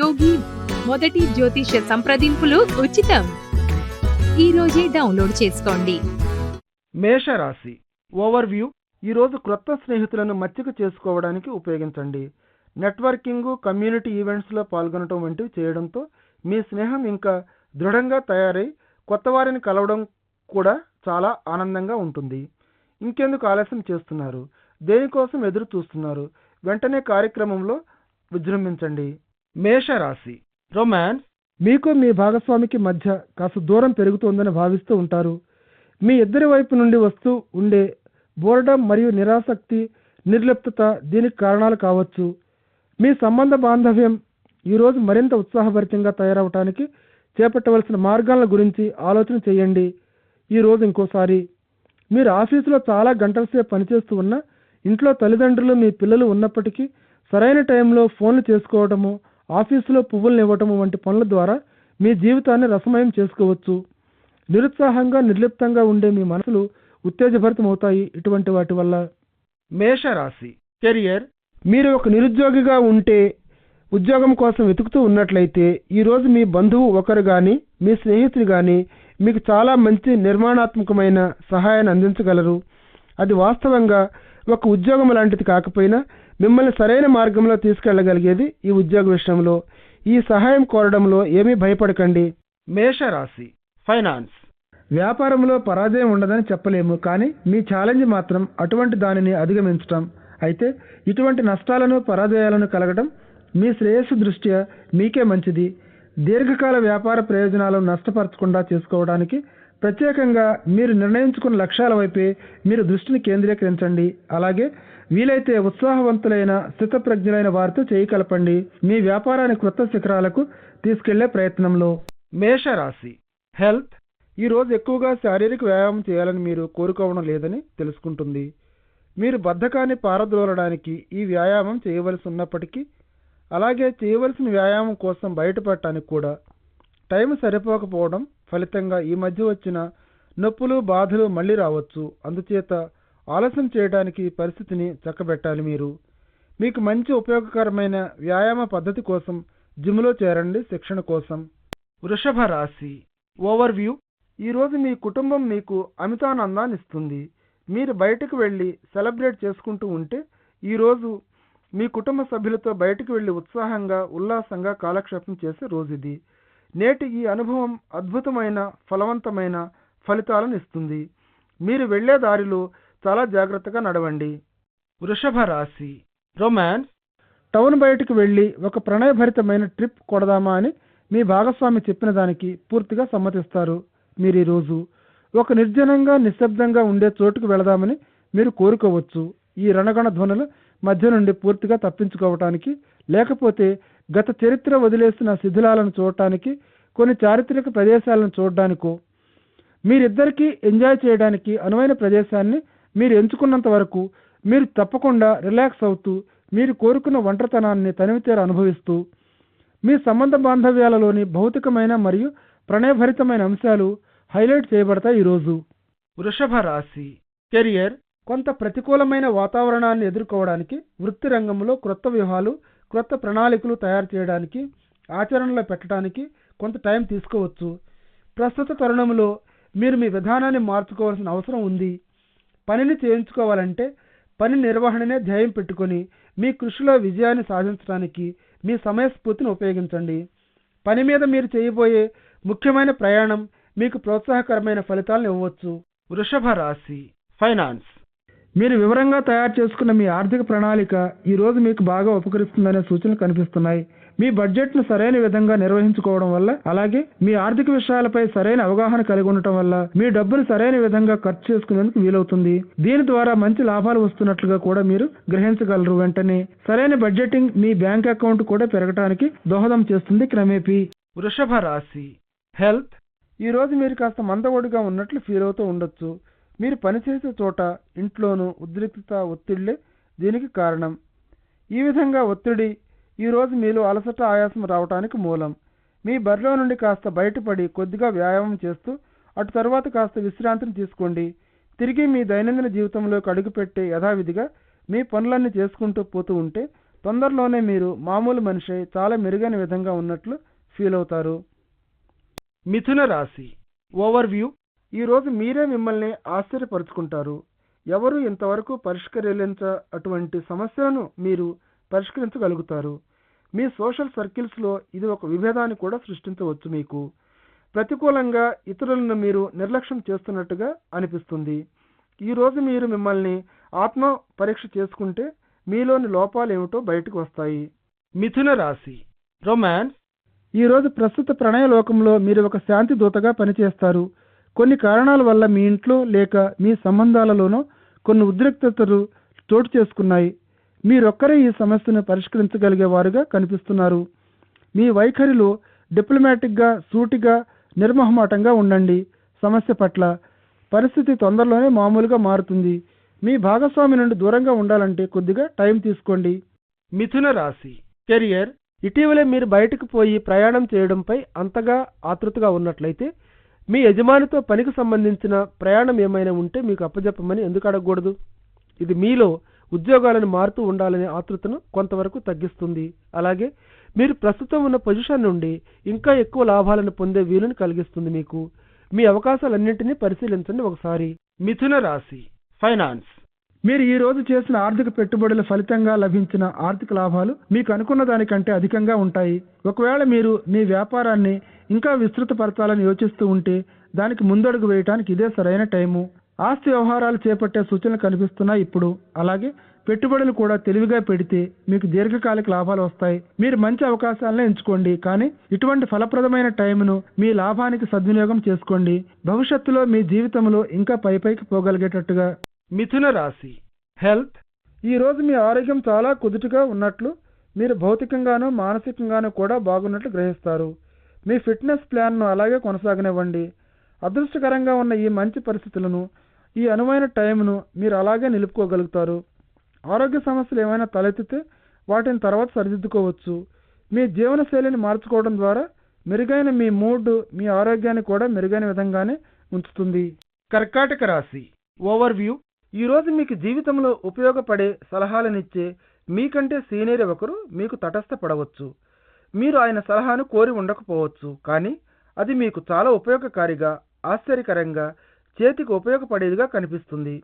యోగి మొదటి జ్యోతిష సంప్రదింపులు ఉచితం. ఈ రోజే డౌన్లోడ్ చేసుకోండి. మేషరాశి ఓవర్వ్యూ ఈరోజు క్రొత్త స్నేహితులను మచ్చిక చేసుకోవడానికి ఉపయోగించండి. నెట్వర్కింగ్ కమ్యూనిటీ ఈవెంట్స్లో పాల్గొనడం వంటివి చేయడంతో మీ స్నేహం ఇంకా దృఢంగా తయారై కొత్త వారిని కలవడం కూడా చాలా ఆనందంగా ఉంటుంది. ఇంకెందుకు ఆలస్యం చేస్తున్నారు? దేనికోసం ఎదురు చూస్తున్నారు వెంటనే కార్యక్రమంలో విజృంభించండి. మేషరాశి. రొమాన్స్ మీకు మీ భాగస్వామికి మధ్య కాస్త దూరం పెరుగుతోందని భావిస్తూ ఉంటారు. మీ ఇద్దరి వైపు నుండి వస్తూ ఉండే బోర్డం మరియు నిరాసక్తి నిర్లిప్తత దీనికి కారణాలు కావచ్చు. మీ సంబంధ బాంధవ్యం ఈరోజు మరింత ఉత్సాహభరితంగా తయారవటానికి చేపట్టవలసిన మార్గాల గురించి ఆలోచన చేయండి. ఈరోజు ఇంకోసారి. మీరు ఆఫీసులో చాలా గంటల సేపు పనిచేస్తూ ఉన్నా ఇంట్లో తల్లిదండ్రులు మీ పిల్లలు ఉన్నప్పటికీ సరైన టైంలో ఫోన్లు చేసుకోవడము ఆఫీసులో పువ్వులను ఇవ్వటం వంటి పనుల ద్వారా మీ జీవితాన్ని రసమయం చేసుకోవచ్చు. నిరుత్సాహంగా నిర్లిప్తంగా ఉండే మీ మనసులు ఉత్తేజభరితమవుతాయి ఇటువంటి వాటి వల్ల. మేషరాశి. కెరియర్. మీరు ఒక నిరుద్యోగిగా ఉంటే ఉద్యోగం కోసం వెతుకుతూ ఉన్నట్లయితే ఈరోజు మీ బంధువు ఒకరు కానీ మీ స్నేహితుడు కానీ మీకు చాలా మంచి నిర్మాణాత్మకమైన సహాయాన్ని అందించగలరు. అది వాస్తవంగా ఒక ఉద్యోగం లాంటిది కాకపోయినా మిమ్మల్ని సరైన మార్గంలో తీసుకెళ్ళగలిగేది ఈ ఉద్యోగ విషయంలో. ఈ సహాయం కోరడంలో ఏమీ భయపడకండి. మేషరాశి ఫైనాన్స్. వ్యాపారంలో పరాజయం ఉండదని చెప్పలేము కానీ మీ ఛాలెంజ్ మాత్రం అటువంటి దానిని అధిగమించటం. అయితే ఇటువంటి నష్టాలను పరాజయాలను కలగడం మీ శ్రేయస్సు దృష్ట్యా మీకే మంచిది. దీర్ఘకాల వ్యాపార ప్రయోజనాలను నష్టపరచకుండా చేసుకోవడానికి ప్రత్యేకంగా మీరు నిర్ణయించుకున్న లక్ష్యాల వైపే మీరు దృష్టిని కేంద్రీకరించండి. అలాగే వీలైతే ఉత్సాహవంతులైన స్థితప్రజ్ఞులైన వారితో చేయి కలపండి. మీ వ్యాపారాన్ని క్రొత్త శిఖరాలకు తీసుకెళ్ళే ప్రయత్నంలో. మేషరాశి. హెల్త్. ఈ రోజు ఎక్కువగా శారీరక వ్యాయామం చేయాలని మీరు కోరుకోవడం లేదని తెలుసుకుంటుంది. మీరు బద్ధకాన్ని పారద్రోలడానికి ఈ వ్యాయామం చేయవలసి ఉన్నప్పటికీ అలాగే చేయవలసిన వ్యాయామం కోసం బయటపడటానికి కూడా. టైం సరిపోకపోవడం ఫలితంగా ఈ మధ్య వచ్చిన నొప్పులు బాధలు మళ్ళీ రావచ్చు. అందుచేత ఆలస్యం చేయడానికి పరిస్థితిని చక్కబెట్టాలి మీరు. మీకు మంచి ఉపయోగకరమైన వ్యాయామ పద్ధతి కోసం జిమ్లో చేరండి శిక్షణ కోసం. వృషభ రాశి. ఓవర్వ్యూ. ఈరోజు మీ కుటుంబం మీకు అమితానందాన్ని ఇస్తుంది. మీరు బయటకు వెళ్ళి సెలబ్రేట్ చేసుకుంటూ ఉంటే ఈరోజు మీ కుటుంబ సభ్యులతో బయటకు వెళ్ళి ఉత్సాహంగా ఉల్లాసంగా కాలక్షేపం చేసే రోజు ఇది. నేటి ఈ అనుభవం అద్భుతమైన ఫలవంతమైన ఫలితాలను ఇస్తుంది. మీరు వెళ్ళే దారిలో చాలా జాగ్రత్తగా నడవండి. వృషభ రాశి. రొమాన్స్. టౌన్ బయటకు వెళ్ళి ఒక ప్రణయభరితమైన ట్రిప్ కొడదామా అని మీ భాగస్వామి చెప్పిన దానికి పూర్తిగా సమ్మతిస్తారు. మీరు ఈరోజు ఒక నిర్జనంగా నిశ్శబ్దంగా ఉండే చోటుకు వెళదామని మీరు కోరుకోవచ్చు. ఈ రణగణ ధ్వనుల మధ్య నుండి పూర్తిగా తప్పించుకోవటానికి లేకపోతే గత చరిత్ర వదిలేసిన శిథిలాలను చూడటానికి కొన్ని చారిత్రక ప్రదేశాలను చూడడానికో మీరిద్దరికీ ఎంజాయ్ చేయడానికి అనువైన ప్రదేశాన్ని మీరు ఎంచుకున్నంత వరకు మీరు తప్పకుండా రిలాక్స్ అవుతూ మీరు కోరుకున్న ఒంటరితనాన్ని తనివితేర అనుభవిస్తూ మీ సంబంధ బాంధవ్యాలలోని భౌతికమైన మరియు ప్రణయభరితమైన అంశాలు హైలైట్ చేయబడతాయి ఈరోజు వృషభ రాశి. కెరియర్ కొంత ప్రతికూలమైన వాతావరణాన్ని ఎదుర్కోవడానికి వృత్తి రంగంలో క్రొత్త వ్యూహాలు క్రొత్త ప్రణాళికలు తయారు చేయడానికి ఆచరణలో పెట్టడానికి కొంత టైం తీసుకోవచ్చు. ప్రస్తుత తరుణంలో మీరు మీ విధానాన్ని మార్చుకోవాల్సిన అవసరం ఉంది. పనిని చేయించుకోవాలంటే పని నిర్వహణనే ధ్యేయం పెట్టుకొని మీ కృషిలో విజయాన్ని సాధించడానికి మీ సమయస్ఫూర్తిని ఉపయోగించండి. పని మీద మీరు చేయబోయే ముఖ్యమైన ప్రయాణం మీకు ప్రోత్సాహకరమైన ఫలితాలను ఇవ్వవచ్చు వృషభ రాశి ఫైనాన్స్. మీరు వివరంగా తయారు చేసుకున్న మీ ఆర్థిక ప్రణాళిక ఈ రోజు మీకు బాగా ఉపకరిస్తుందనే సూచనలు కనిపిస్తున్నాయి. మీ బడ్జెట్ను సరైన విధంగా నిర్వహించుకోవడం వల్ల అలాగే మీ ఆర్థిక విషయాలపై సరైన అవగాహన కలిగి ఉండటం వల్ల మీ డబ్బును సరైన విధంగా ఖర్చు చేసుకునేందుకు వీలవుతుంది. దీని ద్వారా మంచి లాభాలు వస్తున్నట్లుగా కూడా మీరు గ్రహించగలరు. వెంటనే సరైన బడ్జెటింగ్ మీ బ్యాంక్ అకౌంట్ కూడా పెరగడానికి దోహదం చేస్తుంది క్రమేపీ. వృషభ రాశి హెల్త్. ఈ రోజు మీరు కాస్త మందగొడిగా ఉన్నట్లు ఫీల్ అవుతూ ఉండొచ్చు. మీరు పనిచేసే చోట ఇంట్లోనూ ఉద్రిక్తత ఒత్తిళ్ళే దీనికి కారణం. ఈ విధంగా ఒత్తిడి ఈ రోజు మీలో అలసట ఆయాసం రావటానికి మూలం. మీ బరిలో నుండి కాస్త బయటపడి కొద్దిగా వ్యాయామం చేస్తూ అటు తర్వాత కాస్త విశ్రాంతిని తీసుకోండి. తిరిగి మీ దైనందిన జీవితంలోకి అడుగుపెట్టే యథావిధిగా మీ పనులన్నీ చేసుకుంటూ పోతూ ఉంటే తొందరలోనే మీరు మామూలు మనిషి చాలా మెరుగైన విధంగా ఉన్నట్లు ఫీల్ అవుతారు. మిథున రాశి. ఓవర్ వ్యూ ఈరోజు మీరే మిమ్మల్ని ఆశ్చర్యపరుచుకుంటారు. ఎవరు ఇంతవరకు పరిష్కరించ అటువంటి సమస్యను మీరు పరిష్కరించగలుగుతారు. మీ సోషల్ సర్కిల్స్లో ఇది ఒక విభేదాన్ని కూడా సృష్టించవచ్చు మీకు. ప్రతికూలంగా ఇతరులను మీరు నిర్లక్ష్యం చేస్తున్నట్టుగా అనిపిస్తుంది. ఈరోజు మీరు మిమ్మల్ని ఆత్మ పరీక్ష చేసుకుంటే మీలోని లోపాలు ఏమిటో బయటకు వస్తాయి. మిథున రాశి రొమాన్స్ ఈరోజు ప్రస్తుత ప్రణయ లోకంలో మీరు ఒక శాంతి దూతగా పనిచేస్తారు. కొన్ని కారణాల వల్ల మీ ఇంట్లో లేక మీ సంబంధాలలోనో కొన్ని ఉద్రిక్తతలు చోటు చేసుకున్నాయి. మీరొక్కరే ఈ సమస్యను పరిష్కరించగలిగే వారుగా కనిపిస్తున్నారు. మీ వైఖరిలో డిప్లొమాటిక్గా సూటిగా నిర్మహమాటంగా ఉండండి. సమస్య పట్ల పరిస్థితి తొందరలోనే మామూలుగా మారుతుంది. మీ భాగస్వామి నుండి దూరంగా ఉండాలంటే కొద్దిగా టైం తీసుకోండి. మిథున రాశి కెరియర్. ఇటీవలే మీరు బయటకు పోయి ప్రయాణం చేయడంపై అంతగా ఆతృతగా ఉన్నట్లయితే మీ యజమానితో పనికి సంబంధించిన ప్రయాణం ఏమైనా ఉంటే మీకు అప్పజెప్పమని ఎందుకు అడగకూడదు? ఇది మీలో ఉద్యోగాలను మారుతూ ఉండాలనే ఆతృతను కొంతవరకు తగ్గిస్తుంది. అలాగే మీరు ప్రస్తుతం ఉన్న పొజిషన్ నుండి ఇంకా ఎక్కువ లాభాలను పొందే వీలుని కలిగిస్తుంది మీకు. మీ అవకాశాలన్నింటినీ పరిశీలించండి ఒకసారి. మిథున రాశి. ఫైనాన్స్. మీరు ఈ రోజు చేసిన ఆర్థిక పెట్టుబడుల ఫలితంగా లభించిన ఆర్థిక లాభాలు మీకు అనుకున్న దానికంటే అధికంగా ఉంటాయి. ఒకవేళ మీరు మీ వ్యాపారాన్ని ఇంకా విస్తృతపరచాలని యోచిస్తూ ఉంటే దానికి ముందడుగు వేయటానికి ఇదే సరైన టైము. ఆస్తి వ్యవహారాలు చేపట్టే సూచనలు కనిపిస్తున్నాయి ఇప్పుడు. అలాగే పెట్టుబడులు కూడా తెలివిగా పెడితే మీకు దీర్ఘకాలిక లాభాలు వస్తాయి. మీరు మంచి అవకాశాలను ఎంచుకోండి. కానీ ఇటువంటి ఫలప్రదమైన టైంను మీ లాభానికి సద్వినియోగం చేసుకోండి. భవిష్యత్తులో మీ జీవితంలో ఇంకా పై పైకి పోగలిగేటట్టుగా మిథున రాశి. హెల్త్. ఈరోజు మీ ఆరోగ్యం చాలా కుదుటగా ఉన్నట్లు మీరు భౌతికంగానూ మానసికంగానూ కూడా బాగున్నట్లు గ్రహిస్తారు. మీ ఫిట్నెస్ ప్లాన్ను అలాగే కొనసాగనివ్వండి. అదృష్టకరంగా ఉన్న ఈ మంచి పరిస్థితులను ఈ అనువైన టైంను మీరు అలాగే నిలుపుకోగలుగుతారు. ఆరోగ్య సమస్యలు ఏమైనా తలెత్తితే వాటిని తర్వాత సరిదిద్దుకోవచ్చు. మీ జీవనశైలిని మార్చుకోవడం ద్వారా మెరుగైన మీ మూడ్ మీ ఆరోగ్యాన్ని కూడా మెరుగైన విధంగానే ఉంచుతుంది. కర్కాటక రాశి. Overview. ఈరోజు మీకు జీవితంలో ఉపయోగపడే సలహాలనిచ్చే మీకంటే సీనియర్ ఒకరు మీకు తటస్థపడవచ్చు మీరు ఆయన సలహాను కోరి ఉండకపోవచ్చు కానీ అది మీకు చాలా ఉపయోగకారిగా ఆశ్చర్యకరంగా చేతికి ఉపయోగపడేదిగా కనిపిస్తుంది.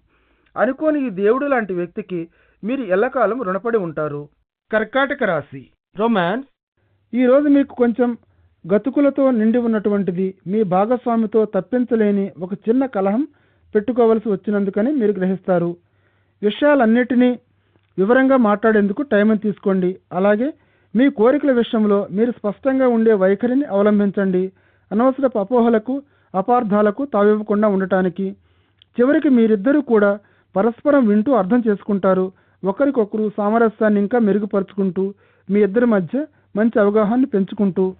అనుకోని ఈ దేవుడు లాంటి వ్యక్తికి మీరు ఎల్లకాలం రుణపడి ఉంటారు. కర్కాటక రాశి రొమాన్స్. ఈరోజు మీకు కొంచెం గతుకులతో నిండి ఉన్నటువంటిది మీ భాగస్వామితో తప్పించలేని ఒక చిన్న కలహం పెట్టుకోవలసి వచ్చినందుకని మీరు గ్రహిస్తారు. విషయాలన్నిటినీ వివరంగా మాట్లాడేందుకు టైం తీసుకోండి. అలాగే మీ కోరికల విషయంలో మీరు స్పష్టంగా ఉండే వైఖరిని అవలంబించండి. అనవసరపు అపోహలకు అపార్థాలకు తావివ్వకుండా ఉండటానికి. చివరికి మీరిద్దరూ కూడా పరస్పరం వింటూ అర్థం చేసుకుంటారు. ఒకరికొకరు సామరస్యాన్ని ఇంకా మెరుగుపరుచుకుంటూ మీ ఇద్దరి మధ్య మంచి అవగాహన పెంచుకుంటూ.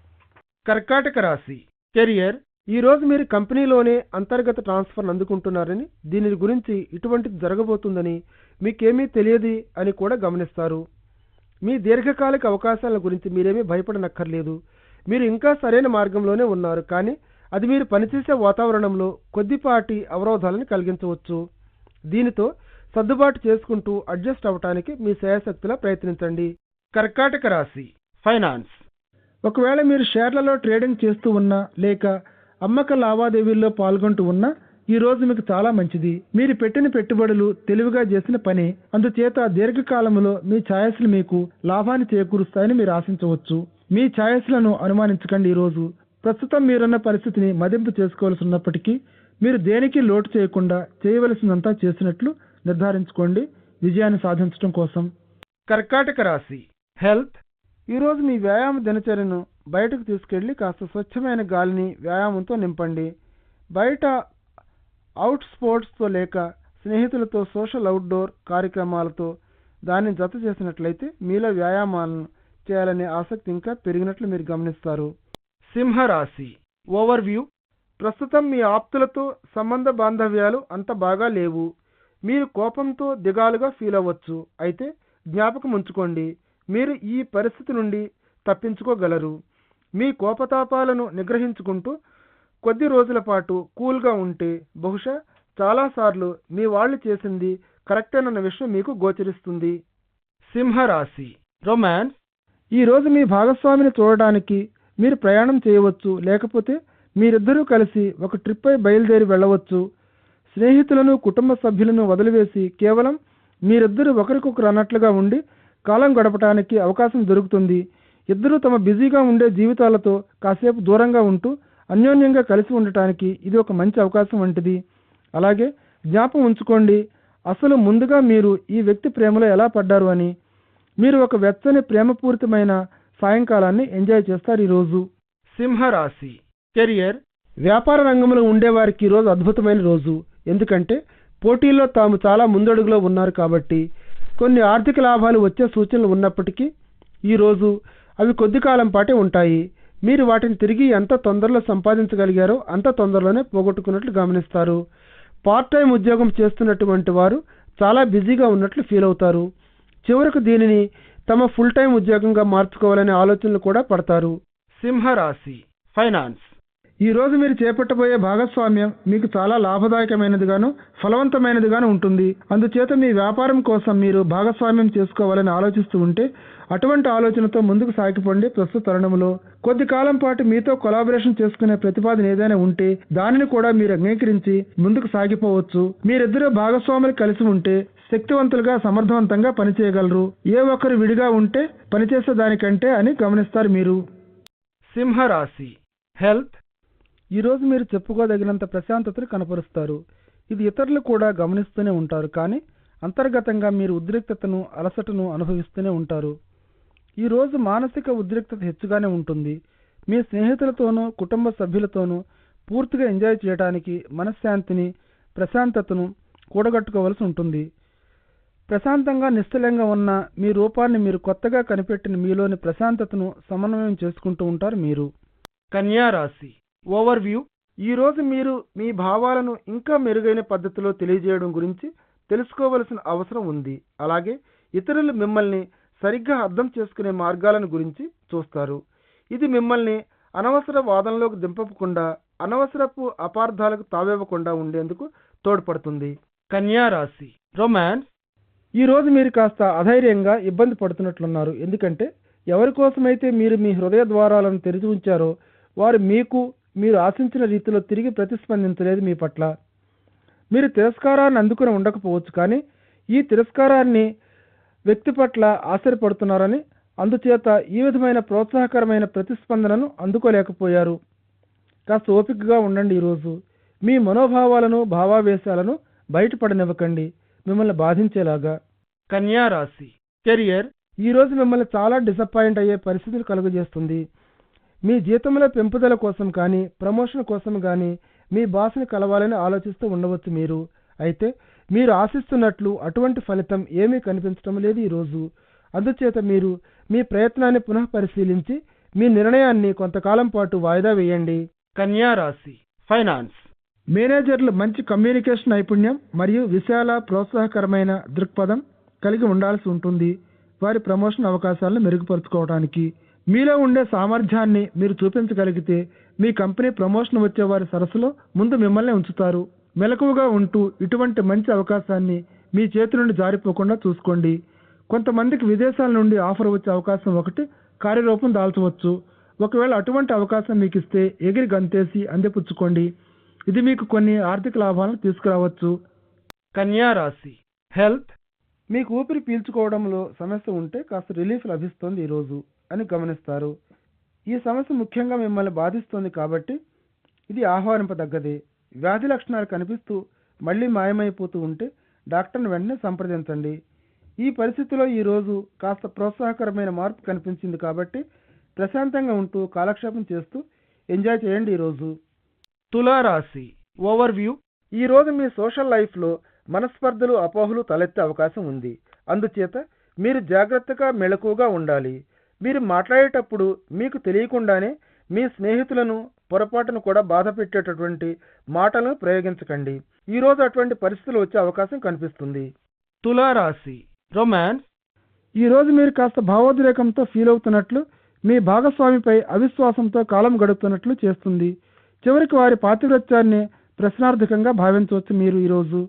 కర్కాటక రాశి కెరియర్ ఈ రోజు మీరు కంపెనీలోనే అంతర్గత ట్రాన్స్ఫర్ అందుకుంటున్నారని దీని గురించి ఇటువంటిది జరగబోతుందని మీకేమీ తెలియదు అని కూడా గమనిస్తారు. మీ దీర్ఘకాలిక అవకాశాల గురించి మీరేమీ భయపడనక్కర్లేదు. మీరు ఇంకా సరైన మార్గంలోనే ఉన్నారు కానీ అది మీరు పనిచేసే వాతావరణంలో కొద్దిపాటి అవరోధాలను కలిగించవచ్చు. దీనితో సర్దుబాటు చేసుకుంటూ అడ్జస్ట్ అవ్వటానికి మీ శయశక్తిలా ప్రయత్నించండి. కర్కాటక రాశి ఫైనాన్స్. ఒకవేళ మీరు షేర్లలో ట్రేడింగ్ చేస్తూ ఉన్నా లేక అమ్మక లావాదేవీల్లో పాల్గొంటూ ఉన్నా ఈ రోజు మీకు చాలా మంచిది. మీరు పెట్టిన పెట్టుబడులు తెలివిగా చేసిన పని అందుచేత దీర్ఘకాలంలో మీ ఛాయస్లు మీకు లాభాన్ని చేకూరుస్తాయని మీరు ఆశించవచ్చు. మీ ఛాయస్లను అనుమానించకండి ఈరోజు ప్రస్తుతం మీరున్న పరిస్థితిని మదింపు చేసుకోవాల్సి ఉన్నప్పటికీ మీరు దేనికి లోటు చేయకుండా చేయవలసినంతా చేసినట్లు నిర్ధారించుకోండి. విజయాన్ని సాధించడం కోసం. కర్కాటక రాశి. హెల్త్. ఈరోజు మీ వ్యాయామ దినచర్యను బయటకు తీసుకెళ్ళి కాస్త స్వచ్ఛమైన గాలిని వ్యాయామంతో నింపండి. బయట అవుట్ స్పోర్ట్స్తో లేక స్నేహితులతో సోషల్ అవుట్డోర్ కార్యక్రమాలతో దాన్ని జత చేసినట్లయితే మీలో వ్యాయామాలను చేయాలనే ఆసక్తి ఇంకా పెరిగినట్లు మీరు గమనిస్తారు. సింహరాశి. ఓవర్ వ్యూ ప్రస్తుతం మీ ఆప్తులతో సంబంధ బాంధవ్యాలు అంత బాగా లేవు. మీరు కోపంతో దిగాలుగా ఫీల్ అవ్వచ్చు. అయితే జ్ఞాపకం ఉంచుకోండి. మీరు ఈ పరిస్థితి నుండి తప్పించుకోగలరు. మీ కోపతాపాలను నిగ్రహించుకుంటూ కొద్ది రోజుల పాటు కూల్గా ఉంటే బహుశా చాలాసార్లు మీ వాళ్ళు చేసింది కరెక్టేనన్న విషయం మీకు గోచరిస్తుంది. సింహరాశి. రొమాన్స్. ఈ రోజు మీ భాగస్వామిని చూడడానికి మీరు ప్రయాణం చేయవచ్చు లేకపోతే మీరిద్దరూ కలిసి ఒక ట్రిప్ పై బయలుదేరి వెళ్ళవచ్చు. స్నేహితులను కుటుంబ సభ్యులను వదిలివేసి కేవలం మీరిద్దరూ ఒకరికొకరు అన్నట్లుగా ఉండి కాలం గడపడానికి అవకాశం దొరుకుతుంది. ఇద్దరూ తమ బిజీగా ఉండే జీవితాలతో కాసేపు దూరంగా ఉంటూ అన్యోన్యంగా కలిసి ఉండటానికి ఇది ఒక మంచి అవకాశం వంటిది. అలాగే జ్ఞాపం ఉంచుకోండి అసలు ముందుగా మీరు ఈ వ్యక్తి ప్రేమలో ఎలా పడ్డారు అని. మీరు ఒక వెచ్చని ప్రేమపూరితమైన సాయంకాలాన్ని ఎంజాయ్ చేస్తారు ఈరోజు. సింహరాశి. కెరియర్ వ్యాపార రంగంలో ఉండేవారికి ఈ రోజు అద్భుతమైన రోజు. ఎందుకంటే పోటీల్లో తాము చాలా ముందడుగులో ఉన్నారు కాబట్టి కొన్ని ఆర్థిక లాభాలు వచ్చే సూచనలు ఉన్నప్పటికీ ఈరోజు అవి కొద్ది కాలం పాటే ఉంటాయి. మీరు వాటిని తిరిగి ఎంత తొందరలో సంపాదించగలిగారో అంత తొందరలోనే పోగొట్టుకున్నట్లు గమనిస్తారు. పార్ట్ టైం ఉద్యోగం చేస్తున్నటువంటి వారు చాలా బిజీగా ఉన్నట్లు ఫీల్ అవుతారు. చివరకు దీనిని తమ ఫుల్ టైం ఉద్యోగంగా మార్చుకోవాలనే ఆలోచనలు కూడా పడతారు. సింహరాశి ఫైనాన్స్. ఈ రోజు మీరు చేపట్టబోయే భాగస్వామ్యం మీకు చాలా లాభదాయకమైనదిగాను ఫలవంతమైనదిగాను ఉంటుంది. అందుచేత మీ వ్యాపారం కోసం మీరు భాగస్వామ్యం చేసుకోవాలని ఆలోచిస్తూ ఉంటే అటువంటి ఆలోచనతో ముందుకు సాగిపోండి. ప్రస్తుత తరుణంలో కొద్ది కాలం పాటు మీతో కొలాబరేషన్ చేసుకునే ప్రతిపాదన ఏదైనా ఉంటే దానిని కూడా మీరు అంగీకరించి ముందుకు సాగిపోవచ్చు. మీరిద్దరూ భాగస్వాములు కలిసి ఉంటే శక్తివంతులుగా సమర్థవంతంగా పనిచేయగలరు. ఏ ఒక్కరు విడిగా ఉంటే పనిచేసే దానికంటే అని గమనిస్తారు మీరు. సింహరాశి. హెల్త్. ఈరోజు మీరు చెప్పుకోదగినంత ప్రశాంతతను కనపరుస్తారు. ఇది ఇతరులు కూడా గమనిస్తూనే ఉంటారు కానీ అంతర్గతంగా మీరు ఉద్రిక్తతను అలసటను అనుభవిస్తూనే ఉంటారు. ఈ రోజు మానసిక ఉద్రిక్తత హెచ్చుగానే ఉంటుంది. మీ స్నేహితులతోనూ కుటుంబ సభ్యులతోనూ పూర్తిగా ఎంజాయ్ చేయడానికి మనశ్శాంతిని ప్రశాంతతను కూడగట్టుకోవలసి ఉంటుంది. ప్రశాంతంగా నిశ్చలంగా ఉన్న మీ రూపాన్ని మీరు కొత్తగా కనిపెట్టిన మీలోని ప్రశాంతతను సమన్వయం చేసుకుంటూ ఉంటారు మీరు. కన్యా రాశి. ఓవర్ వ్యూ ఈ రోజు మీరు మీ భావాలను ఇంకా మెరుగైన పద్ధతిలో తెలియజేయడం గురించి తెలుసుకోవలసిన అవసరం ఉంది. అలాగే ఇతరులు మిమ్మల్ని సరిగ్గా అర్థం చేసుకునే మార్గాలను గురించి చూస్తారు. ఇది మిమ్మల్ని అనవసర వాదనలోకి దింపకుండా అనవసరపు అపార్థాలకు తావివ్వకుండా ఉండేందుకు తోడ్పడుతుంది. కన్యా రాశి. రొమాన్స్. ఈరోజు మీరు కాస్త అధైర్యంగా ఇబ్బంది పడుతున్నట్లున్నారు. ఎందుకంటే ఎవరి కోసమైతే మీరు మీ హృదయ ద్వారాలను తెరిచి ఉంచారో వారు మీకు మీరు ఆశించిన రీతిలో తిరిగి ప్రతిస్పందించలేదు మీ పట్ల. మీరు తిరస్కారాన్ని అందుకుని ఉండకపోవచ్చు కానీ ఈ తిరస్కారాన్ని వ్యక్తి పట్ల ఆశ్చర్యపడుతున్నారని అందుచేత ఈ విధమైన ప్రోత్సాహకరమైన ప్రతిస్పందనను అందుకోలేకపోయారు. కాస్త ఓపికగా ఉండండి ఈరోజు. మీ మనోభావాలను భావావేశాలను బయటపడనివ్వకండి. మిమ్మల్ని బాధించేలాగా. కన్యా రాశి. కెరియర్. ఈ రోజు మిమ్మల్ని చాలా డిసప్పాయింట్ అయ్యే పరిస్థితులు కలుగజేస్తుంది. మీ జీతంలో పెంపుదల కోసం కానీ ప్రమోషన్ కోసం కానీ మీ బాస్ని కలవాలని ఆలోచిస్తూ ఉండవచ్చు మీరు. అయితే మీరు ఆశిస్తున్నట్లు అటువంటి ఫలితం ఏమీ కనిపించడం లేదు ఈరోజు. అందుచేత మీరు మీ ప్రయత్నాన్ని పునః పరిశీలించి మీ నిర్ణయాన్ని కొంతకాలం పాటు వాయిదా వేయండి. కన్యా రాశి ఫైనాన్స్. మేనేజర్లు మంచి కమ్యూనికేషన్ నైపుణ్యం మరియు విశాల ప్రోత్సాహకరమైన దృక్పథం కలిగి ఉండాల్సి ఉంటుంది. వారి ప్రమోషన్ అవకాశాలను మెరుగుపరుచుకోవడానికి మీలో ఉండే సామర్థ్యాన్ని మీరు చూపించగలిగితే మీ కంపెనీ ప్రమోషన్ వచ్చే వారి సరస్సులో ముందు మిమ్మల్ని ఉంచుతారు. మెలకువగా ఉంటూ ఇటువంటి మంచి అవకాశాన్ని మీ చేతి నుండి జారిపోకుండా చూసుకోండి. కొంతమందికి విదేశాల నుండి ఆఫర్ వచ్చే అవకాశం ఒకటి కార్యరూపం దాల్చవచ్చు. ఒకవేళ అటువంటి అవకాశం మీకు ఇస్తే ఎగిరి గంతేసి అందిపుచ్చుకోండి. ఇది మీకు కొన్ని ఆర్థిక లాభాలను తీసుకురావచ్చు. కన్యా రాశి. హెల్త్. మీకు ఊపిరి పీల్చుకోవడంలో సమస్య ఉంటే కాస్త రిలీఫ్ లభిస్తుంది ఈరోజు అని గమనిస్తారు. ఈ సమస్య ముఖ్యంగా మిమ్మల్ని బాధిస్తుంది కాబట్టి ఇది ఆహ్వానింపదగ్గదే. వ్యాధి లక్షణాలు కనిపిస్తూ మళ్ళీ మాయమైపోతూ ఉంటే డాక్టర్ని వెంటనే సంప్రదించండి. ఈ పరిస్థితిలో ఈరోజు కాస్త ప్రోత్సాహకరమైన మార్పు కనిపించింది కాబట్టి ప్రశాంతంగా ఉంటూ కాలక్షేపం చేస్తూ ఎంజాయ్ చేయండి ఈరోజు. తులారాశి ఓవర్ వ్యూ ఈరోజు మీ సోషల్ లైఫ్లో మనస్పర్ధలు అపోహలు తలెత్తే అవకాశం ఉంది. అందుచేత మీరు జాగ్రత్తగా మెలకువగా ఉండాలి. మీరు మాట్లాడేటప్పుడు మీకు తెలియకుండానే మీ స్నేహితులను పొరపాటును కూడా బాధ పెట్టేటటువంటి మాటలను ప్రయోగించకండి. ఈరోజు అటువంటి పరిస్థితులు వచ్చే అవకాశం కనిపిస్తుంది. తులారాశి రొమాన్స్ ఈరోజు మీరు కాస్త భావోద్రేకంతో ఫీల్ అవుతున్నట్లు మీ భాగస్వామిపై అవిశ్వాసంతో కాలం గడుపుతున్నట్లు చేస్తుంది. చివరికి వారి పాతివ్రత్యాన్ని ప్రశ్నార్థకంగా భావించవచ్చు మీరు ఈరోజు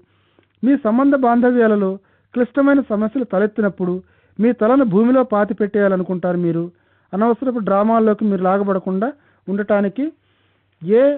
మీ సంబంధ బాంధవ్యాలలో క్లిష్టమైన సమస్యలు తలెత్తినప్పుడు మీ తలను భూమిలో పాతి పెట్టేయాలనుకుంటారు మీరు. అనవసరపు డ్రామాల్లోకి మీరు లాగబడకుండా ఉండటానికి ఏ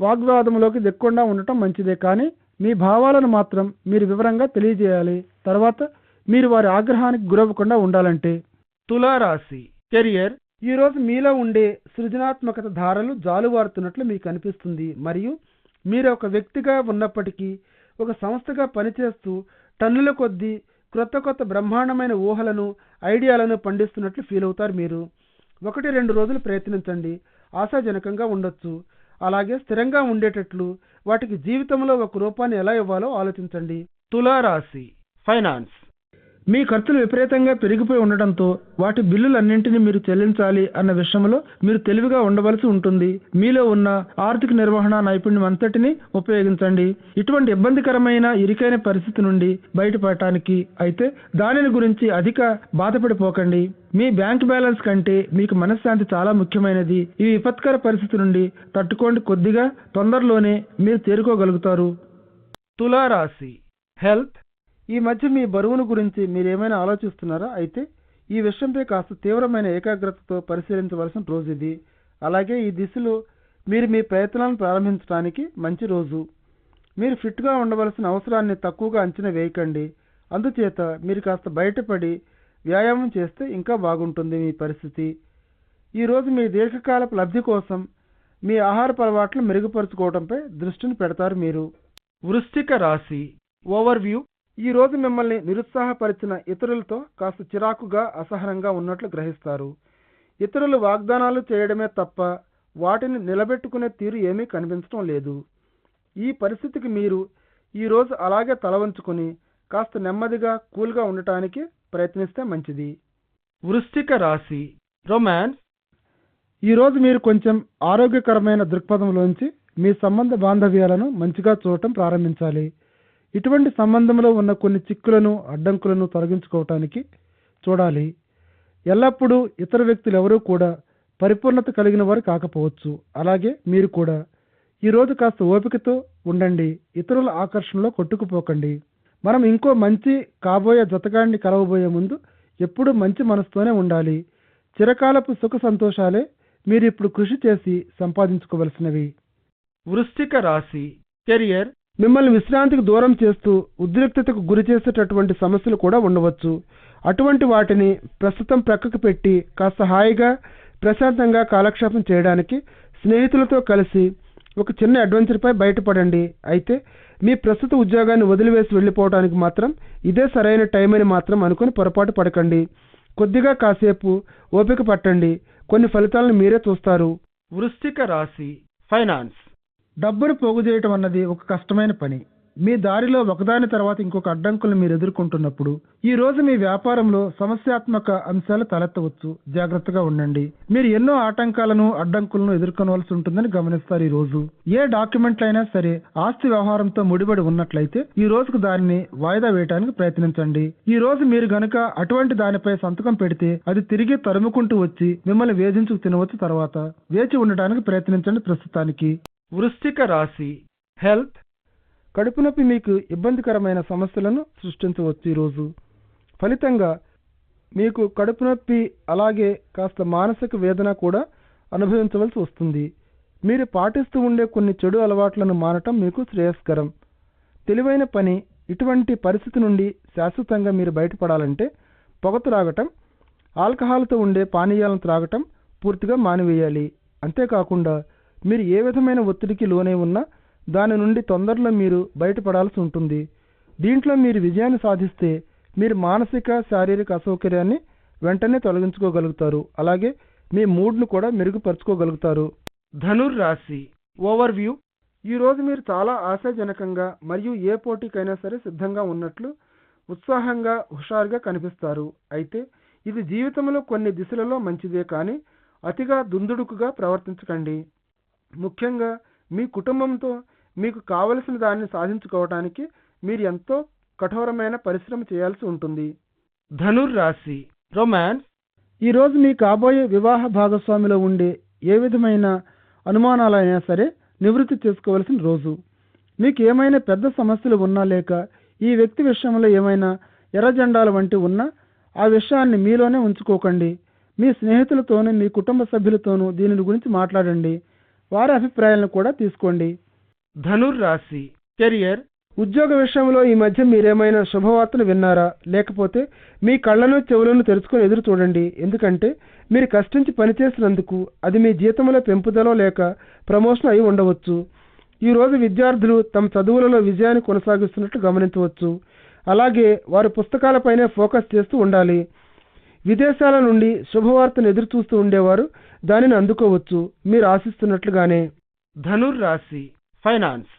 వాగ్వాదంలోకి దిక్కకుండా ఉండటం మంచిదే కానీ మీ భావాలను మాత్రం మీరు వివరంగా తెలియజేయాలి. తర్వాత మీరు వారి ఆగ్రహానికి గురవ్వకుండా ఉండాలంటే. తులారాశి కెరియర్ ఈరోజు మీలో ఉండే సృజనాత్మకత ధారలు జాలువారుతున్నట్లు మీకు అనిపిస్తుంది. మరియు మీరు ఒక వ్యక్తిగా ఉన్నప్పటికీ ఒక సంస్థగా పనిచేస్తూ టన్నుల కొద్దీ క్రొత్త కొత్త బ్రహ్మాండమైన ఊహలను ఐడియాలను పండిస్తున్నట్లు ఫీల్ అవుతారు మీరు. ఒకటి రెండు రోజులు ప్రయత్నించండి. ఆశాజనకంగా ఉండొచ్చు. అలాగే స్థిరంగా ఉండేటట్లు వాటికి జీవితంలో ఒక రూపాన్ని ఎలా ఇవ్వాలో ఆలోచించండి. తులారాశి ఫైనాన్స్. మీ ఖర్చులు విపరీతంగా పెరిగిపోయి ఉండటంతో వాటి బిల్లులన్నింటినీ మీరు చెల్లించాలి అన్న విషయంలో మీరు తెలివిగా ఉండవలసి ఉంటుంది. మీలో ఉన్న ఆర్థిక నిర్వహణ నైపుణ్యం అంతటిని ఉపయోగించండి. ఇటువంటి ఇబ్బందికరమైన ఇరుకైన పరిస్థితి నుండి బయటపడటానికి అయితే దానిని గురించి అధిక బాధపడిపోకండి. మీ బ్యాంక్ బ్యాలెన్స్ కంటే మీకు మనశ్శాంతి చాలా ముఖ్యమైనది. ఈ విపత్కర పరిస్థితి నుండి తట్టుకోండి. కొద్దిగా తొందరలోనే మీరు చేరుకోగలుగుతారు. తులారాశి. హెల్త్ ఈ మధ్య మీ బరువును గురించి మీరేమైనా ఆలోచిస్తున్నారా? అయితే ఈ విషయంపై కాస్త తీవ్రమైన ఏకాగ్రతతో పరిశీలించవలసిన రోజు ఇది. అలాగే ఈ దిశలో మీరు మీ ప్రయత్నాలను ప్రారంభించడానికి మంచి రోజు. మీరు ఫిట్గా ఉండవలసిన అవసరాన్ని తక్కువగా అంచనా వేయకండి. అందుచేత మీరు కాస్త బయటపడి వ్యాయామం చేస్తే ఇంకా బాగుంటుంది మీ పరిస్థితి. ఈరోజు మీ దీర్ఘకాలపు లబ్ధి కోసం మీ ఆహారపు అలవాట్లు మెరుగుపరుచుకోవడంపై దృష్టిని పెడతారు మీరు. వృశ్చిక రాశి. ఓవర్వ్యూ ఈ రోజు మిమ్మల్ని నిరుత్సాహపరిచిన ఇతరులతో కాస్త చిరాకుగా అసహనంగా ఉన్నట్లు గ్రహిస్తారు. ఇతరులు వాగ్దానాలు చేయడమే తప్ప వాటిని నిలబెట్టుకునే తీరు ఏమీ కనిపించడం లేదు. ఈ పరిస్థితికి మీరు ఈ రోజు అలాగే తల వంచుకొని కాస్త నెమ్మదిగా కూల్గా ఉండటానికి ప్రయత్నిస్తే మంచిది. వృశ్చిక రాశి రొమాన్స్. ఈరోజు మీరు కొంచెం ఆరోగ్యకరమైన దృక్పథంలోంచి మీ సంబంధ బాంధవ్యాలను మంచిగా చూడటం ప్రారంభించాలి. ఇటువంటి సంబంధంలో ఉన్న కొన్ని చిక్కులను అడ్డంకులను తొలగించుకోవటానికి చూడాలి. ఎల్లప్పుడూ ఇతర వ్యక్తులు ఎవరూ కూడా పరిపూర్ణత కలిగిన వారు కాకపోవచ్చు. అలాగే మీరు కూడా ఈరోజు కాస్త ఓపికతో ఉండండి. ఇతరుల ఆకర్షణలో కొట్టుకుపోకండి. మనం ఇంకో మంచి కాబోయే జతగాడిని కలవబోయే ముందు ఎప్పుడూ మంచి మనసుతోనే ఉండాలి. చిరకాలపు సుఖ సంతోషాలే మీరు ఇప్పుడు కృషి చేసి సంపాదించుకోవలసినవి. వృశ్చిక రాశి కెరియర్ మిమ్మల్ని విశ్రాంతికి దూరం చేస్తూ ఉద్రిక్తతకు గురి చేసేటటువంటి సమస్యలు కూడా ఉండవచ్చు. అటువంటి వాటిని ప్రస్తుతం ప్రక్కకు పెట్టి కాస్త హాయిగా ప్రశాంతంగా కాలక్షేపం చేయడానికి స్నేహితులతో కలిసి ఒక చిన్న అడ్వెంచర్పై బయటపడండి. అయితే మీ ప్రస్తుత ఉద్యోగాన్ని వదిలివేసి వెళ్ళిపోవడానికి మాత్రం ఇదే సరైన టైం అని మాత్రం అనుకుని పొరపాటు పడకండి. కొద్దిగా కాసేపు ఓపిక పట్టండి. కొన్ని ఫలితాలను మీరే చూస్తారు. వృశ్చిక రాశి ఫైనాన్స్ డబ్బును పోగు చేయటం అన్నది ఒక కష్టమైన పని. మీ దారిలో ఒకదాని తర్వాత ఇంకొక అడ్డంకులను మీరు ఎదుర్కొంటున్నప్పుడు ఈ రోజు మీ వ్యాపారంలో సమస్యాత్మక అంశాలు తలెత్తవచ్చు. జాగ్రత్తగా ఉండండి. మీరు ఎన్నో ఆటంకాలను అడ్డంకులను ఎదుర్కొనవలసి ఉంటుందని గమనిస్తారు ఈ రోజు. ఏ డాక్యుమెంట్లు అయినా సరే ఆస్తి వ్యవహారంతో ముడిపడి ఉన్నట్లయితే ఈ రోజుకు దానిని వాయిదా వేయడానికి ప్రయత్నించండి. ఈ రోజు మీరు గనుక అటువంటి దానిపై సంతకం పెడితే అది తిరిగి తరుముకుంటూ వచ్చి మిమ్మల్ని వేధించుకు తినవచ్చు తర్వాత. వేచి ఉండటానికి ప్రయత్నించండి ప్రస్తుతానికి. వృశ్చిక రాశి హెల్త్ కడుపు నొప్పి మీకు ఇబ్బందికరమైన సమస్యలను సృష్టించవచ్చు ఈరోజు. ఫలితంగా మీకు కడుపు నొప్పి అలాగే కాస్త మానసిక వేదన కూడా అనుభవించవలసి వస్తుంది. మీరు పాటిస్తూ ఉండే కొన్ని చెడు అలవాట్లను మానటం మీకు శ్రేయస్కరం. తెలివైన పని ఇటువంటి పరిస్థితి నుండి శాశ్వతంగా మీరు బయటపడాలంటే పొగ త్రాగటం ఆల్కహాల్తో ఉండే పానీయాలను త్రాగటం పూర్తిగా మానివేయాలి. అంతేకాకుండా మీరు ఏ విధమైన ఒత్తిడికి లోనే ఉన్నా దాని నుండి తొందరలో మీరు బయటపడాల్సి ఉంటుంది. దీంట్లో మీరు విజయాన్ని సాధిస్తే మీరు మానసిక శారీరక అసౌకర్యాన్ని వెంటనే తొలగించుకోగలుగుతారు. అలాగే మీ మూడ్ను కూడా మెరుగుపరుచుకోగలుగుతారు. ధనుర్ రాశి ఓవర్వ్యూ. ఈ రోజు మీరు చాలా ఆశాజనకంగా మరియు ఏ పోటీకైనా సరే సిద్ధంగా ఉన్నట్లు ఉత్సాహంగా హుషారుగా కనిపిస్తారు. అయితే ఇది జీవితంలో కొన్ని దిశలలో మంచిదే కానీ అతిగా దుందుడుకుగా ప్రవర్తించకండి. ముఖ్యంగా మీ కుటుంబంతో మీకు కావలసిన దాన్ని సాధించుకోవటానికి మీరు ఎంతో కఠోరమైన పరిశ్రమ చేయాల్సి ఉంటుంది. ధనుర్ రాశి రొమాన్స్ ఈరోజు మీ కాబోయే వివాహ భాగస్వామిలో ఉండే ఏ విధమైన అనుమానాలైనా సరే నివృత్తి చేసుకోవలసిన రోజు. మీకు ఏమైనా పెద్ద సమస్యలు ఉన్నా లేక ఈ వ్యక్తి విషయంలో ఏమైనా ఎర్ర జెండాల వంటి ఉన్నా ఆ విషయాన్ని మీలోనే ఉంచుకోకండి. మీ స్నేహితులతోనూ మీ కుటుంబ సభ్యులతోనూ దీని గురించి మాట్లాడండి. వారి అభిప్రాయాలను కూడా తీసుకోండి. ధనుర్ రాశి కెరియర్. ఉద్యోగ విషయంలో ఈ మధ్య మీరేమైనా శుభవార్తలు విన్నారా? లేకపోతే మీ కళ్ళను చెవులను తెరుచుకొని ఎదురు చూడండి. ఎందుకంటే మీరు కష్టించి పనిచేసినందుకు అది మీ జీతంలో పెంపుదల లేక ప్రమోషన్ అయి ఉండవచ్చు. ఈ రోజు విద్యార్థులు తమ చదువులలో విజయాన్ని కొనసాగిస్తున్నట్లు గమనించవచ్చు. అలాగే వారు పుస్తకాలపైనే ఫోకస్ చేస్తూ ఉండాలి. విదేశాల నుండి శుభవార్తను ఎదురు చూస్తూ ఉండేవారు దానిని అందుకోవచ్చు. మీరు ఆశిస్తున్నట్లుగానే. ధనుర్ రాశి ఫైనాన్స్.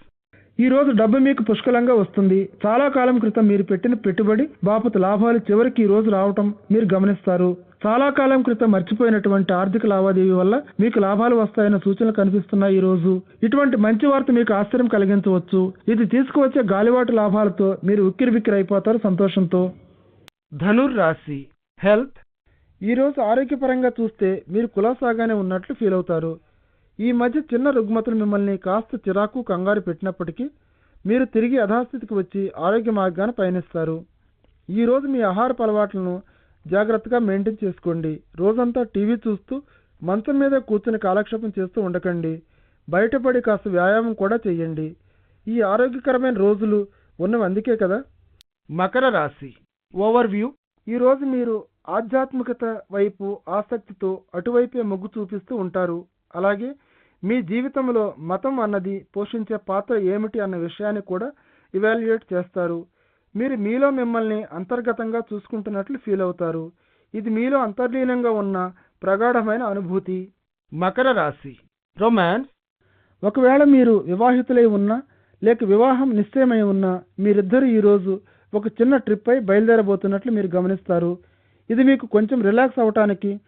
ఈ రోజు డబ్బు మీకు పుష్కలంగా వస్తుంది. చాలా కాలం క్రితం మీరు పెట్టిన పెట్టుబడి బాపత లాభాలు చివరికి ఈ రోజు రావటం మీరు గమనిస్తారు. చాలా కాలం క్రితం మర్చిపోయినటువంటి ఆర్థిక లావాదేవీ వల్ల మీకు లాభాలు వస్తాయన్న సూచనలు కనిపిస్తున్నాయి ఈ రోజు. ఇటువంటి మంచి వార్త మీకు ఆశ్చర్యం కలిగించవచ్చు. ఇది తీసుకువచ్చే గాలివాటు లాభాలతో మీరు ఉక్కిరి బిక్కిరి అయిపోతారు సంతోషంతో. ధనుర్ రాశి హెల్త్ ఈరోజు ఆరోగ్యపరంగా చూస్తే మీరు కులాసాగానే ఉన్నట్లు ఫీల్ అవుతారు. ఈ మధ్య చిన్న రుగ్మతలు మిమ్మల్ని కాస్త చిరాకు కంగారు పెట్టినప్పటికీ మీరు తిరిగి యథాస్థితికి వచ్చి ఆరోగ్య మార్గాన్ని పయనిస్తారు. ఈ రోజు మీ ఆహారపు అలవాట్లను జాగ్రత్తగా మెయింటైన్ చేసుకోండి. రోజంతా టీవీ చూస్తూ మంచం మీద కూర్చుని కాలక్షేపం చేస్తూ ఉండకండి. బయటపడి కాస్త వ్యాయామం కూడా చేయండి. ఈ ఆరోగ్యకరమైన రోజులు ఉన్నవి అందుకే కదా. మకర రాశి. Overview. ఈ రోజు మీరు ఆధ్యాత్మికత వైపు ఆసక్తితో అటువైపే మొగ్గు చూపిస్తూ ఉంటారు. అలాగే మీ జీవితంలో మతం అన్నది పోషించే పాత్ర ఏమిటి అన్న విషయాన్ని కూడా ఇవాల్యుయేట్ చేస్తారు. మీరు మీలో మిమ్మల్ని అంతర్గతంగా చూసుకుంటున్నట్లు ఫీల్ అవుతారు. ఇది మీలో అంతర్లీనంగా ఉన్న ప్రగాఢమైన అనుభూతి. మకర రాశి రొమాన్స్ ఒకవేళ మీరు వివాహితులై ఉన్నా లేక వివాహం నిశ్చయమై ఉన్నా మీరిద్దరూ ఈరోజు ఒక చిన్న ట్రిప్ అయి బయలుదేరబోతున్నట్లు మీరు గమనిస్తారు. ఇది మీకు కొంచెం రిలాక్స్ అవ్వటానికి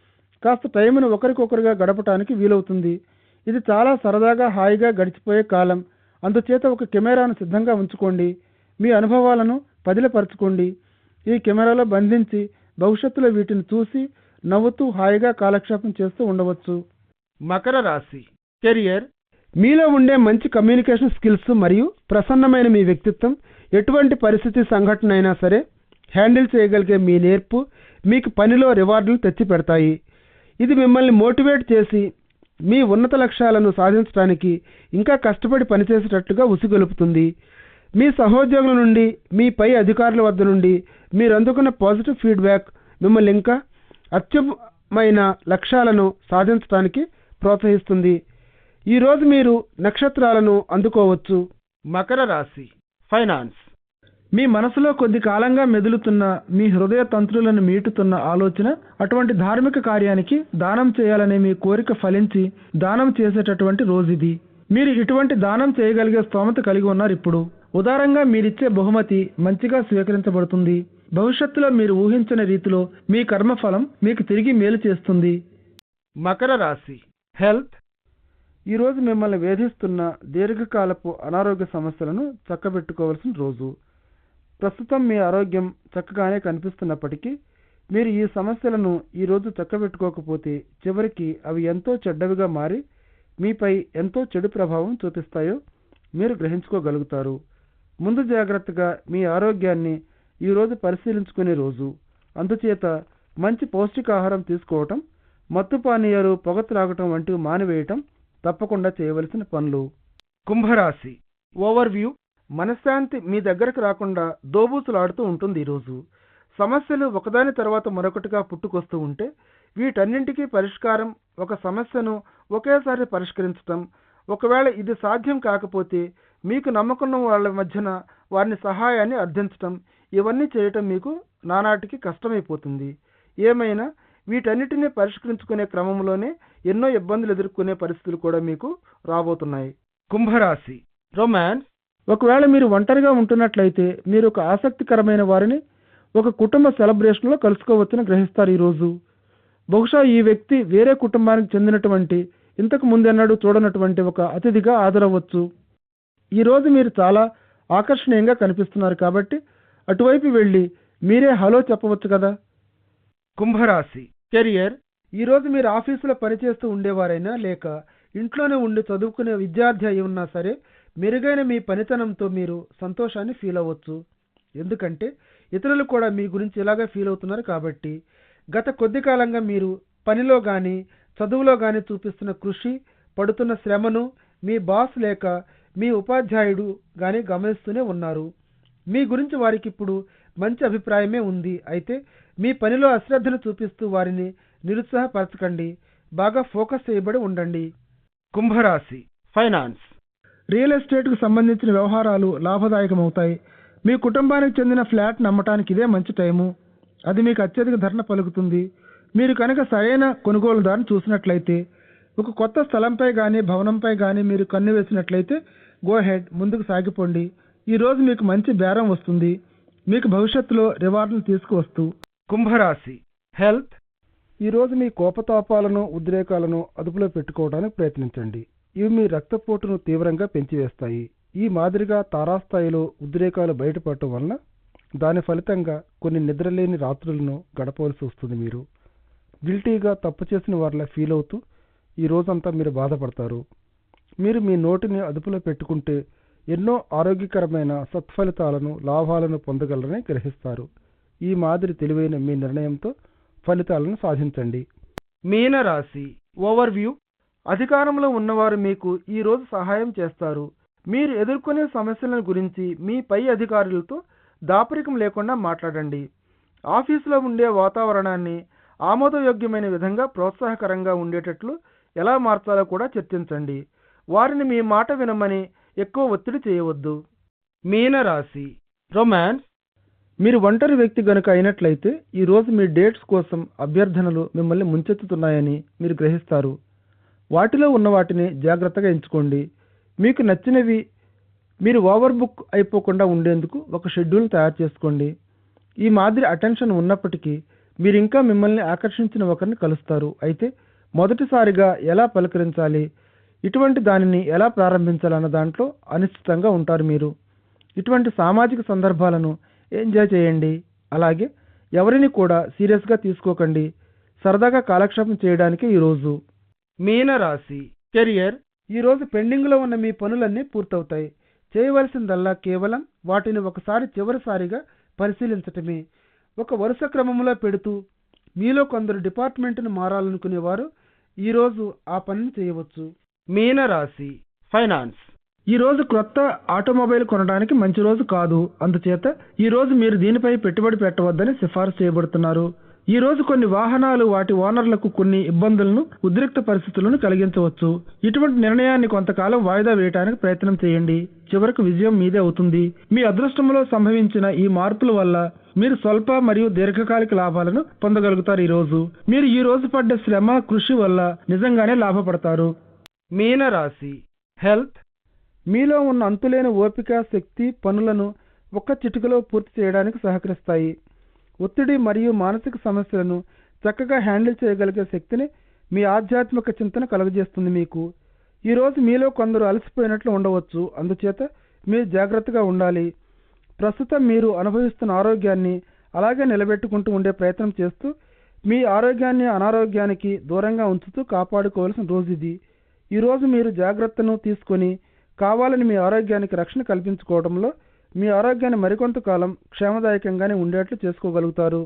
కాస్త టైంను ఒకరికొకరుగా గడపటానికి వీలవుతుంది. ఇది చాలా సరదాగా హాయిగా గడిచిపోయే కాలం. అందుచేత ఒక కెమెరాను సిద్ధంగా ఉంచుకోండి. మీ అనుభవాలను పదిలపరచుకోండి. ఈ కెమెరాలో బంధించి భవిష్యత్తులో వీటిని చూసి నవ్వుతూ హాయిగా కాలక్షేపం చేస్తూ ఉండవచ్చు. మకర రాశి. కెరియర్. మీలో ఉండే మంచి కమ్యూనికేషన్ స్కిల్స్ మరియు ప్రసన్నమైన మీ వ్యక్తిత్వం ఎటువంటి పరిస్థితి సంఘటన అయినా సరే హ్యాండిల్ చేయగలిగే మీ నేర్పు మీకు పనిలో రివార్డులు తెచ్చి పెడతాయి ఇది మిమ్మల్ని మోటివేట్ చేసి మీ ఉన్నత లక్ష్యాలను సాధించడానికి ఇంకా కష్టపడి పనిచేసేటట్లుగా ఉసిగొలుపుతుంది. మీ సహోద్యోగుల నుండి మీ పై అధికారుల వద్ద నుండి మీరు అందుకున్న పాజిటివ్ ఫీడ్బ్యాక్ మిమ్మల్ని ఇంకా అత్యుమైన లక్ష్యాలను సాధించడానికి ప్రోత్సహిస్తుంది. ఈరోజు మీరు నక్షత్రాలను అందుకోవచ్చు. మకర రాశి ఫైనాన్స్. మీ మనసులో కొద్ది కాలంగా మెదులుతున్న మీ హృదయ తంత్రులను మీటుతున్న ఆలోచన అటువంటి ధార్మిక కార్యానికి దానం చేయాలనే మీ కోరిక ఫలించి దానం చేసేటటువంటి రోజు ఇది. మీరు ఇటువంటి దానం చేయగలిగే స్తోమత కలిగి ఉన్నారు ఇప్పుడు. ఉదారంగా మీరిచ్చే బహుమతి మంచిగా స్వీకరించబడుతుంది. భవిష్యత్తులో మీరు ఊహించిన రీతిలో మీ కర్మఫలం మీకు తిరిగి మేలు చేస్తుంది. మకర రాశి. హెల్త్. ఈరోజు మిమ్మల్ని వేధిస్తున్న దీర్ఘకాలపు అనారోగ్య సమస్యలను చక్కబెట్టుకోవాల్సిన రోజు. ప్రస్తుతం మీ ఆరోగ్యం చక్కగానే కనిపిస్తున్నప్పటికీ మీరు ఈ సమస్యలను ఈరోజు చక్కబెట్టుకోకపోతే చివరికి అవి ఎంతో చెడ్డవిగా మారి మీపై ఎంతో చెడు ప్రభావం చూపిస్తాయో మీరు గ్రహించుకోగలుగుతారు. ముందు జాగ్రత్తగా మీ ఆరోగ్యాన్ని ఈరోజు పరిశీలించుకునే రోజు. అందుచేత మంచి పౌష్టికాహారం తీసుకోవటం మత్తు పానీయాలు పొగ త్రాగటం వంటివి మానివేయటం తప్పకుండా చేయవలసిన పనులు. కుంభరాశి. ఓవర్ వ్యూ మనశ్శాంతి మీ దగ్గరకు రాకుండా దోబూతులాడుతూ ఉంటుంది ఈరోజు. సమస్యలు ఒకదాని తర్వాత మరొకటిగా పుట్టుకొస్తూ ఉంటే వీటన్నింటికీ పరిష్కారం ఒక సమస్యను ఒకేసారి పరిష్కరించటం. ఒకవేళ ఇది సాధ్యం కాకపోతే మీకు నమ్మకున్న వాళ్ళ మధ్యన వారిని సహాయాన్ని అర్థించటం. ఇవన్నీ చేయటం మీకు నానాటికి కష్టమైపోతుంది. ఏమైనా వీటన్నిటిని పరిష్కరించుకునే క్రమంలోనే ఎన్నో ఇబ్బందులు ఎదుర్కొనే పరిస్థితులు కూడా మీకు రాబోతున్నాయి. కుంభరాశి. రొమాన్స్ ఒకవేళ మీరు ఒంటరిగా ఉంటున్నట్లయితే మీరు ఒక ఆసక్తికరమైన వారిని ఒక కుటుంబ సెలబ్రేషన్లో కలుసుకోవచ్చని గ్రహిస్తారు ఈరోజు. బహుశా ఈ వ్యక్తి వేరే కుటుంబానికి చెందినటువంటి ఇంతకు ముందెన్నడూ చూడనటువంటి ఒక అతిథిగా హాజరవ్వచ్చు. ఈరోజు మీరు చాలా ఆకర్షణీయంగా కనిపిస్తున్నారు కాబట్టి అటువైపు వెళ్ళి మీరే హలో చెప్పవచ్చు కదా? కుంభరాశి. కెరియర్. ఈరోజు మీరు ఆఫీసులో పనిచేస్తూ ఉండేవారైనా లేక ఇంట్లోనే ఉండి చదువుకునే విద్యార్థి అయి ఉన్నా సరే మెరుగైన మీ పనితనంతో మీరు సంతోషాన్ని ఫీల్ అవ్వచ్చు. ఎందుకంటే ఇతరులు కూడా మీ గురించి ఇలాగే ఫీల్ అవుతున్నారు కాబట్టి గత కొద్ది కాలంగా మీరు పనిలో కానీ చదువులో కానీ చూపిస్తున్న కృషి పడుతున్న శ్రమను మీ బాస్ లేక మీ ఉపాధ్యాయుడు కానీ గమనిస్తూనే ఉన్నారు. మీ గురించి వారికి ఇప్పుడు మంచి అభిప్రాయమే ఉంది. అయితే మీ పనిలో అశ్రద్ధను చూపిస్తూ వారిని నిరుత్సాహపరచకండి. బాగా ఫోకస్ చేయబడి ఉండండి. కుంభరాశి ఫైనాన్స్ రియల్ ఎస్టేట్కు సంబంధించిన వ్యవహారాలు లాభదాయకమవుతాయి. మీ కుటుంబానికి చెందిన ఫ్లాట్ నమ్మటానికి ఇదే మంచి టైము. అది మీకు అత్యధిక ధరణ పలుకుతుంది. మీరు కనుక సరైన కొనుగోలుదారుని చూసినట్లయితే ఒక కొత్త స్థలంపై కానీ భవనంపై కానీ మీరు కన్ను వేసినట్లయితే గో హెడ్ ముందుకు సాగిపోండి. ఈ రోజు మీకు మంచి బేరం వస్తుంది. మీకు భవిష్యత్తులో రివార్డులు తీసుకువస్తూ. కుంభరాశి. హెల్త్. ఈరోజు మీ కోపతాపాలను ఉద్రేకాలను అదుపులో పెట్టుకోవడానికి ప్రయత్నించండి. ఇవి మీ రక్తపోటును తీవ్రంగా పెంచివేస్తాయి. ఈ మాదిరిగా తారాస్థాయిలో ఉద్రేకాలు బయటపడటం వలన దాని ఫలితంగా కొన్ని నిద్రలేని రాత్రులను గడపవలసి వస్తుంది మీరు. గిల్టీగా తప్పు చేసిన వారిలా ఫీల్ అవుతూ ఈ రోజంతా మీరు బాధపడతారు. మీరు మీ నోటిని అదుపులో పెట్టుకుంటే ఎన్నో ఆరోగ్యకరమైన సత్ఫలితాలను లాభాలను పొందగలరని గ్రహిస్తారు. ఈ మాదిరి తెలివైన మీ నిర్ణయంతో ఫలితాలను సాధించండి. మీనరాశి ఓవర్వ్యూ అధికారంలో ఉన్నవారు మీకు ఈరోజు సహాయం చేస్తారు. మీరు ఎదుర్కొనే సమస్యల గురించి మీ పై అధికారులతో దాపరికం లేకుండా మాట్లాడండి. ఆఫీసులో ఉండే వాతావరణాన్ని ఆమోదయోగ్యమైన విధంగా ప్రోత్సాహకరంగా ఉండేటట్లు ఎలా మార్చాలో కూడా చర్చించండి. వారిని మీ మాట వినమని ఎక్కువ ఒత్తిడి చేయవద్దు. మీనరాశి. రొమాన్స్. మీరు ఒంటరి వ్యక్తి గనుక అయినట్లయితే ఈరోజు మీ డేట్స్ కోసం అభ్యర్థనలు మిమ్మల్ని ముంచెత్తుతున్నాయని మీరు గ్రహిస్తారు. వాటిలో ఉన్న వాటిని జాగ్రత్తగా ఎంచుకోండి. మీకు నచ్చినవి మీరు ఓవర్ బుక్ అయిపోకుండా ఉండేందుకు ఒక షెడ్యూల్ తయారు చేసుకోండి. ఈ మాదిరి అటెన్షన్ ఉన్నప్పటికీ మీరు ఇంకా మిమ్మల్ని ఆకర్షించిన ఒకరిని కలుస్తారు. అయితే మొదటిసారిగా ఎలా పలకరించాలి? ఇటువంటి దానిని ఎలా ప్రారంభించాలన్న దాంట్లో అనిశ్చితంగా ఉంటారు మీరు. ఇటువంటి సామాజిక సందర్భాలను ఎంజాయ్ చేయండి. అలాగే ఎవరిని కూడా సీరియస్గా తీసుకోకండి. సరదాగా కాలక్షేపం చేయడానికి ఈరోజు మీనరాశి కెరియర్ ఈరోజు పెండింగ్లో ఉన్న మీ పనులన్నీ పూర్తవుతాయి. చేయవలసిందల్లా కేవలం వాటిని ఒకసారి చివరిసారిగా పరిశీలించటమే. ఒక వరుస క్రమంలో పెడుతూ మీలో కొందరు డిపార్ట్మెంట్ను మారాలనుకునేవారు ఈరోజు ఆ పనిని చేయవచ్చు. మీనరాశి ఫైనాన్స్. ఈ రోజు క్రొత్త ఆటోమొబైల్ కొనడానికి మంచి రోజు కాదు. అందుచేత ఈరోజు మీరు దీనిపై పెట్టుబడి పెట్టవద్దని సిఫార్సు చేయబడుతున్నారు. ఈ రోజు కొన్ని వాహనాలు వాటి ఓనర్లకు కొన్ని ఇబ్బందులను ఉద్రిక్త పరిస్థితులను కలిగించవచ్చు. ఇటువంటి నిర్ణయాన్ని కొంతకాలం వాయిదా వేయడానికి ప్రయత్నం చేయండి. చివరకు విజయం మీదే అవుతుంది. మీ అదృష్టంలో సంభవించిన ఈ మార్పుల వల్ల మీరు స్వల్ప మరియు దీర్ఘకాలిక లాభాలను పొందగలుగుతారు ఈ రోజు. మీరు ఈ రోజు పడ్డ శ్రమ కృషి వల్ల నిజంగానే లాభపడతారు. మీనరాశి హెల్త్. మీలో ఉన్న అంతులేని ఓపిక శక్తి పనులను ఒక్క చిటికలో పూర్తి చేయడానికి సహకరిస్తాయి. ఒత్తిడి మరియు మానసిక సమస్యలను చక్కగా హ్యాండిల్ చేయగలిగే శక్తిని మీ ఆధ్యాత్మిక చింతన కలుగజేస్తుంది మీకు. ఈరోజు మీలో కొందరు అలసిపోయినట్లు ఉండవచ్చు. అందుచేత మీరు జాగ్రత్తగా ఉండాలి. ప్రస్తుతం మీరు అనుభవిస్తున్న ఆరోగ్యాన్ని అలాగే నిలబెట్టుకుంటూ ఉండే ప్రయత్నం చేస్తూ మీ ఆరోగ్యాన్ని అనారోగ్యానికి దూరంగా ఉంచుతూ కాపాడుకోవాల్సిన రోజు ఇది. ఈరోజు మీరు జాగ్రత్తను తీసుకొని కావాలని మీ ఆరోగ్యానికి రక్షణ కల్పించుకోవడంలో మీ ఆరోగ్యాన్ని మరికొంత కాలం క్షేమదాయకంగానే ఉండేట్లు చేసుకోగలుగుతారు.